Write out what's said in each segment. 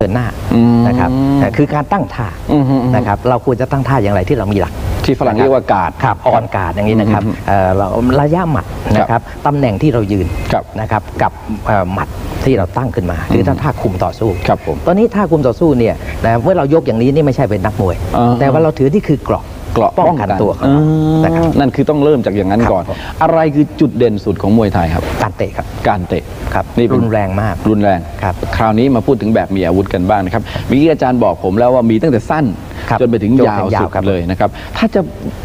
เดินหน้าอืมนะครับเอ่อคือการตั้งท่าอืมอืมอืมนะครับเราควรจะตั้งท่าอย่างไรที่เรามีหลัก ที่ฝรั่งเรียกว่ากาดครับออนการ์ดอย่างนี้นะครับอืมเอ่อเราระยะหมัดนะครับตำแหน่งที่เรายืนครับนะครับกับเอ่อหมัดที่เราตั้งขึ้นมาหรือถ้าท่าคุมต่อสู้ครับผมตอนนี้ท่าคุมต่อสู้เนี่ยนะเมื่อเรายกอย่างนี้นี่ไม่ใช่เป็นนักมวยอ่าแต่ว่าเราถือที่คือเกราะ เกราะป้องกันตัวของเราอ่านะครับนั่นคือต้องเริ่มจากอย่างนั้นครับก่อนผมอะไรคือจุดเด่นสุดของมวยไทยครับ การเตะครับ การเตะครับนี่เป็นรุนแรงมาก รุนแรงครับ คราวนี้มาพูดถึงแบบมีอาวุธกันบ้างนะครับเมื่อกี้อาจารย์บอกผมแล้วว่ามีตั้งแต่สั้นครับจนไปถึงจนยาถึวงยาวสุดครับเลยนะครับ ถ้าจะ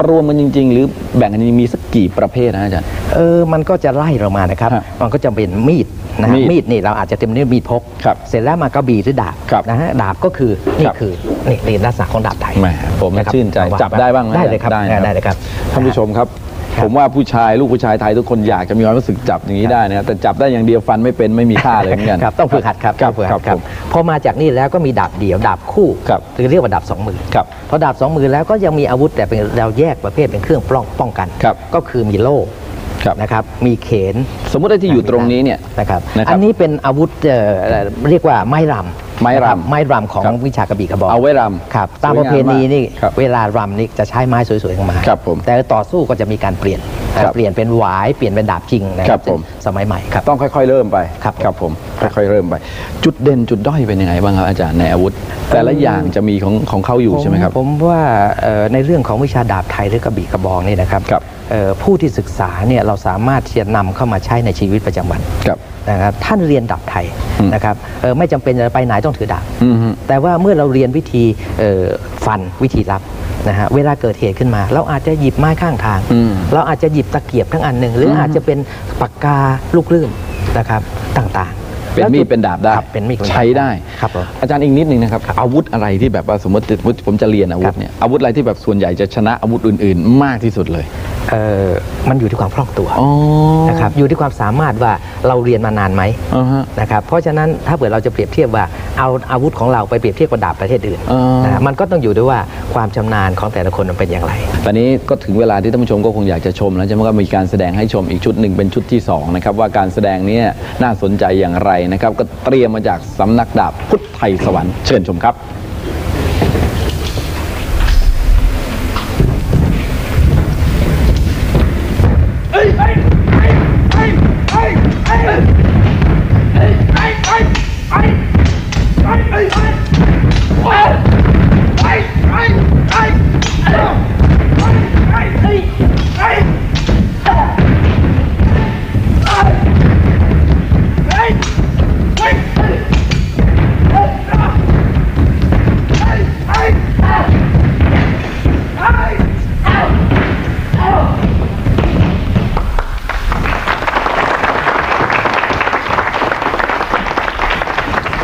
รวมกันจริง ๆ หรือแบ่งกันจริงๆมีสักกี่ประเภทนะอาจารย์ เออ มันก็จะไล่เรามานะครับฮะมันก็จะเป็นมีด นะฮะมีดมีดนี่เราอาจจะเต็มเนื้อมีดพก ครับเสร็จแล้วมากระบี่หรือดาบครับนะฮะดาบก็คือนี่ครับ คือนี่นี่ลักษณะของดาบไทยแหมผมะครับชื่นใจเอาวางจับได้บ้างหมได้เลยครับได้นะครับได้เลยครับ ท่านผู้ชมครับ ครับ ผมว่าผู้ชายลูกผู้ชายไทยทุกคนอยากจะมีความรู้สึกจับอย่างนี้ได้นะครับแต่จับได้อย่างเดียวฟันไม่เป็นไม่มีค่าเลยเหมือนกันครับต้องฝึกหัดครับครับต้องฝึกคหัรัดบครัผบมพอมาจากนี่แล้วก็มีดาบเดี่ยวดาบคู่ครับหรือเรียกว่าดาบสองมือครับพอดาบสองมือแล้วก็ยังมีอาวุธแต่เป็นเราแยกประเภทเป็นเครื่องป้องป้องกัน ครับก็คือมีโล่ ครับนะครับมีเขนสมมติว่าที่อยู่ตรงนี้เนี่ยนะครับนะครับ อันนี้เป็นอาวุธเอ่อเรียกว่าไม้รำไม้รำนะคบไม้รำของครับ วิชากระบี่กระบอกเอาไว้รำ ครับตามสวยประงามเพณีนี่มากครับเวลารำนี่จะใช้ไม้สวยๆกันมาครับผมแต่ต่อสู้ก็จะมีการเปลี่ยนครับเปลี่ยนเป็นหวายเปลี่ยนเป็นดาบจริงนะคครัรับบผม สมัยใหม่ครับ ต้องค่อยๆ เริ่มไปครับครับ ผมค่อยๆเริ่มไป จุดเด่นจุดด้อยเป็นยังไงบ้างครับอาจารย์ในอาวุธ แต่ละอย่างจะมีของของเขาอยู่ใช่ไหมครับ ผมว่าเอ่อในเรื่องของวิชาดาบไทยหรือกระบี่กระบองนี่นะครับ ครับเอ่อ ผู้ที่ศึกษาเนี่ยเราสามารถที่จะนำเข้ามาใช้ในชีวิตประจำวันครับนะครับท่านเรียนดาบไทยอืมนะครับเอ่อไม่จำเป็นจะไปไหนต้องถือดาบอืมฮึแต่ว่าเมื่อเราเรียนวิธีเอ่อฟันวิธีรับนะฮะเวลาเกิดเหตุขึ้นมา เราอาจจะหยิบไม้ข้างทางอืมเราอาจจะหยิบตะเกียบทั้งอันหนึ่งหรืออมอาจจะเป็นปากกาลูกลื่นนะครับต่างๆเป็นแล้วมีจุดเป็นดาบได้ครับเป็นมีดเป็นดาบใช้ได้ครับผมอาจารย์อีกนิดนึงนะครับอาวุธอะไรที่แบบว่าสมมติผมจะเรียนอาวุธเนี่ยอาวุธอะไรที่แบบส่วนใหญ่จะชนะอาวุธอื่น ๆ มากที่สุดเลย เอ่อมันอยู่ที่ความคล่องตัวอ๋อนะครับอยู่ที่ความสามารถว่าเราเรียนมานานไหมอ่าฮะ นะครับเพราะฉะนั้นถ้าเกิดเราจะเปรียบเทียบว่าเอาอาวุธของเราไปเปรียบเทียบกับดาบประเทศอื่นอ่านนะฮะมันก็ต้องอยู่ด้วยว่าความชำนาญของแต่ละคนมันเป็นอย่างไร ตอนนี้ก็ถึงเวลาที่ท่านผู้ชมก็คงอยากจะชมแล้วใช่ไหมก็มีการแสดงให้ชมอีกชุดหนึ่งเป็นชุดที่สองนะครับว่าการแสดงเนี้น่าสนใจอย่างไรนะครับก็เตรียมมาจากสำนักดาบพุทธไทยสวรรค์เชิญชมครับ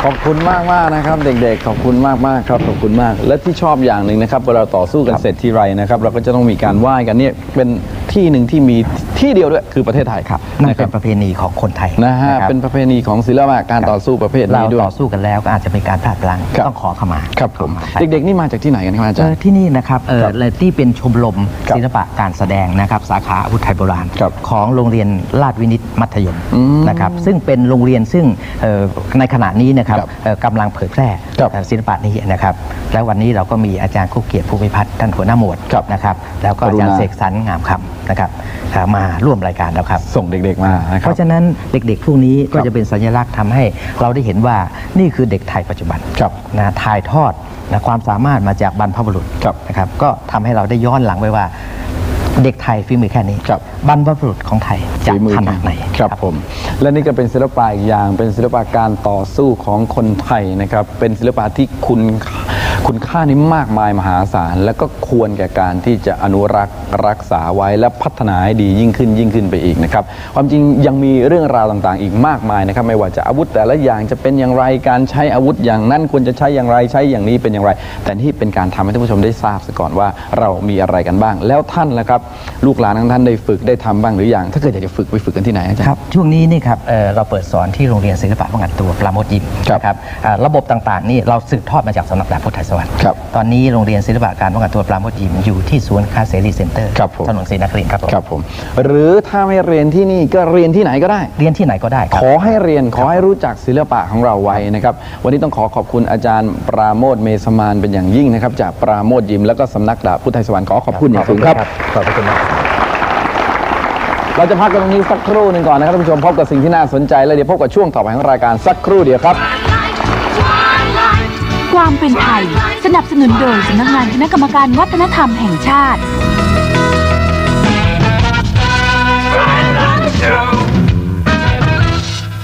ขอบคุณมากมากนะครับ เด็กๆ ขอบคุณมากมากครับขอบคุณมาก และที่ชอบอย่างหนึ่งนะครับเวลาต่อสู้กันเสร็จทีไรนะครับ เราก็จะต้องมีการไหว้กันเนี่ยเป็นที่หนึ่งที่มี ที่เดียวด้วยคือประเทศไทยนั่นนะคเป็รับนประเพณีของคนไทยนะฮะครับเป็นประเพณีของศิลปะการต่อสู้ประเภทเรานี้ด้วยต่อสู้กันแล้วก็อาจจะมีการพลาดพลั้งครับต้องขอขมาครับผมขอขมาเด็กๆนี่มาจากที่ไหนกันครับอาจารเอ่อย์ที่นี่นะครับเอ่อครับและที่เป็นชมรมครับศิลปะการแสดงนะครับสาขาอาวุธไทยโบราณครับของโรงเรียนลาดวินิตมัธยมอืมนะครับซึ่งเป็นโรงเรียนซึ่งเอ่อในขณะนี้นะครับครับเอ่อกำลังเผยแพร่ครับเอ่อศิลปะนี้นะครับแล้ววันนี้เราก็มีอาจารย์คู่เกียรติภูมิพัฒน์ท่านหัวหน้าหมวดครับนะครับแล้วก็อาจารกรุย์ณาเสกสรรงามคำนะครับเอ่อมาร่วมรายการแล้วครับ ส่งเด็กๆมานะคเพรับ ราะฉะนั้นเด็กๆพวกนี้ก็ครับจะเป็นสัญลักษณ์ทำให้เราได้เห็นว่านี่คือเด็กไทยปัจจุบันครับนะถ่ายทอดนะความสามารถมาจากบรรพบุรุษครับนะครับก็ทำให้เราได้ย้อนหลังไปว่า เด็กไทยฝีมือแค่นี้ครับ บรรพบุรุษของไทยจะฝีมือขนาดไหน ครับผม และนี่ก็เป็นศิลปะอีกอย่าง เป็นศิลปะการต่อสู้ของคนไทยนะครับ เป็นศิลปะที่คุณคุ ณค่านี้มากมายมหาศาล และก็ควรแก่การที่จะอนุรักษ์รักษาไว้และพัฒนาให้ดียิ่งขึ้นยิ่งขึ้นไปอีกนะครับความจริงยังมีเรื่องราวต่างๆ อีกมากมายนะครับไม่ว่าจะอาวุธแต่ละอย่างจะเป็นอย่างไรการใช้อาวุธอย่างนั้นควรจะใช้อย่างไรใช้อย่างนี้เป็นอย่างไร แต่นี่เป็นการทำให้ท่านผู้ชมได้ทราบซะก่อนว่าเรามีอะไรกันบ้าง แล้วท่านล่ะครับลูกหลานของท่านได้ฝึกได้ทำบ้างหรือยังถ้าเกิดอยากจะฝึกไปฝึกกันที่ไหนอาจารย์ครับช่วงนี้นี่ครับเอ่อเราเปิดสอนที่โรงเรียนศิลปะป้องกันตัวปราโมทยิมครับนะครับอ่าระบบต่างๆนี่เราสืบทอดมาจากสำนักดาบพุทธไทยสสวัสดิ์ครับตอนนี้โรงเรียนศิลปะการป้องกันตัวปราโมทยิมอยู่ที่ศูนย์ค้าเสรีเซ็นเตอร์ครับผมถนนศรีนครินทร์ครับผมครับผม หรือถ้าไม่เรียนที่นี่ก็เรียนที่ไหนก็ได้ เรียนที่ไหนก็ได้ครัขอให้เรียนขอให้รู้จักศิลปะของเราไว้นะครับ วันนี้ต้องขอขอบคุณอาจารย์ปราโมทเมสมานเป็นอย่างยิ่งนะครับ จากปราโมทยิมแล้วก็สำนักดาบพุทธไทยสวรรค์ขอขอบคุณอย่างสูงครับ ขอบพระคุณมาก เราจะพักกันตรงนี้สักครู่หนึ่งก่อนนะครับท่านผู้ชมพบกับสิ่งที่น่าสนใจแล้วเดี๋ยวพบกับช่วงต่อไปของรายการสักครู่เดียวครับ ความเป็นไทย สนับสนุนโดยสำนักงานคณะกรรมการวัฒนธรรมแห่งชาติ Show